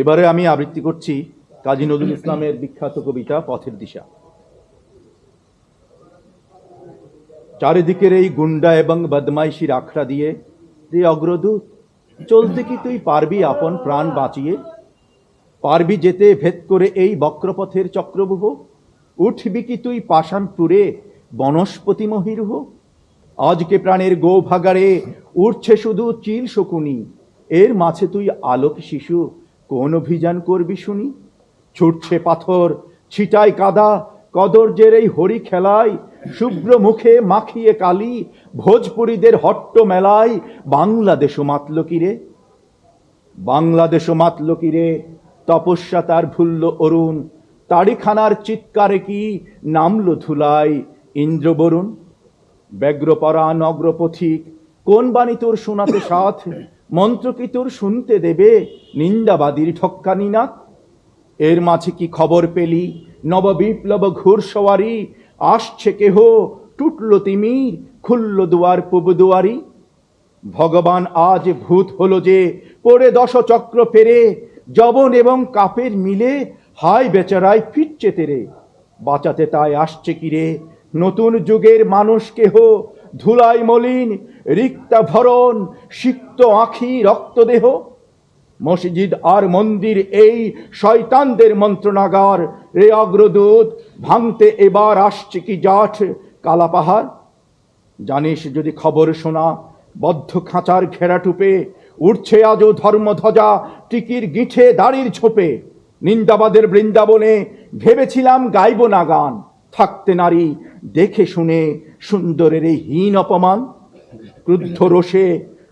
এবারে আমি আবৃত্তি করছি কাজী নজরুল ইসলামের বিখ্যাত কবিতা পথের দিশা। চারিদিকের এই গুন্ডা এবং বদমাইশির আখড়া দিয়ে রে অগ্রদূত, চলতে কি তুই পারবি আপন প্রাণ বাঁচিয়ে? পারবি যেতে ভেদ করে এই বক্রপথের চক্রবুহ উঠবি কি তুই পাষাণ পুরে বনস্পতি মহিরুহ? আজকে প্রাণের গো ভাগারে উঠছে শুধু চিল শকুনি, এর মাঝে তুই আলোক শিশু। কোন অভিযান করবি শুনি? ছুটছে পাথর ছিটাই কাদা, কদর্যের এই হরি খেলায়, শুভ্র মুখে মাখিয়ে কালি, ভোজপুরীদের হট্ট মেলায়, বাংলাদেশও মাতল কিরে বাংলাদেশও মাতল কিরে তপস্যা তার ভুলল অরুণ তাড়িখানার চিৎকারে কি নামলো ধুলায় ইন্দ্রবরুণ ব্যগ্রপরাণ নগ্রপথিক কোন বাণী তোর শোনাতে সাথ? মন্ত্র কি তোর শুনতে দেবে, নিন্দাবাদীর ঠক্কানি না এর মাঝে কি খবর পেলি? নব বিপ্লব ঘুরসওয়ারি আসছে কেহ? টুটল তিমির খুলল দুয়ার পূব দুয়ারি। ভগবান আজ ভূত হলো যে, পড়ে দশ চক্র ফেরে। জবন এবং কাপের মিলে, হায় বেচারায় ফিরছে তেরে। বাঁচাতে তাই আসছে কিরে নতুন যুগের মানুষ কেহ? ধুলাই মলিন রিক্তা ভরণ, সিক্ত আখি, রক্তদেহ। মসজিদ আর মন্দির এই শয়তানদের মন্ত্রণাগার। রে অগ্রদূত, ভাঙতে এবার আসছে কি জাঠ, কালা পাহাড়? জানিস যদি খবর শোনা, বদ্ধ খাঁচার ঘেরা টুপে উঠছে আজও ধর্মধ্বজা, টিকির গিঠে দাড়ির ছোপে। নিন্দাবাদের বৃন্দাবনে ভেবেছিলাম গাইব না গান। থাকতে নারী, দেখে শুনে সুন্দরের এই হীন অপমান। ক্রুদ্ধ রোষে,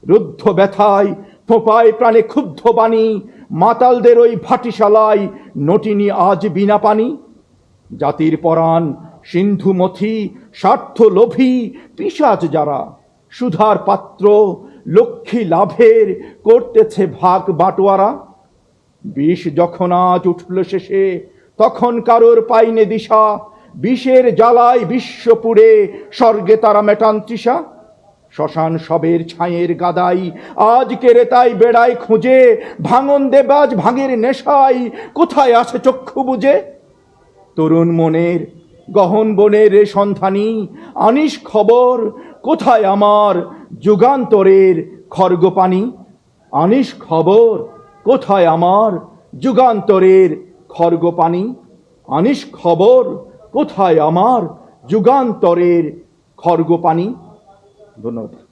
রুদ্ধ ব্যথায় ফোঁপায় প্রাণে ক্ষুব্ধ বাণী, মাতালদের ওই ভাটিশালায় নটিনি আজ বিনা পানি। জাতির পরাণ, সিন্ধু মথি, স্বার্থ লোভী, পিসাজ যারা, সুধার পাত্র, লক্ষ্মী লাভের করতেছে ভাগ বাটোয়ারা। বিষ যখন আজ উঠল শেষে, তখন কারোর পাইনে দিশা, বিষের জ্বালায় বিশ্বপুরে স্বর্গে তারা মেটান তৃষা। শ্মশান সবের ছায়ের গাদাই আজ কেড়ে তাই বেড়ায় খুঁজে, ভাঙন দেবাজ ভাঙের নেশায় কোথায় আছে চক্ষু বুঝে? তরুণ মনের, গহন বনের সন্ধানী, আনিস খবর, কোথায় আমার যুগান্তরের খর্গপানি আনিস খবর, কোথায় আমার যুগান্তরের খর্গপানি আনিস খবর, কোথায় আমার যুগান্তরের খর্গপানি धन्यवाद।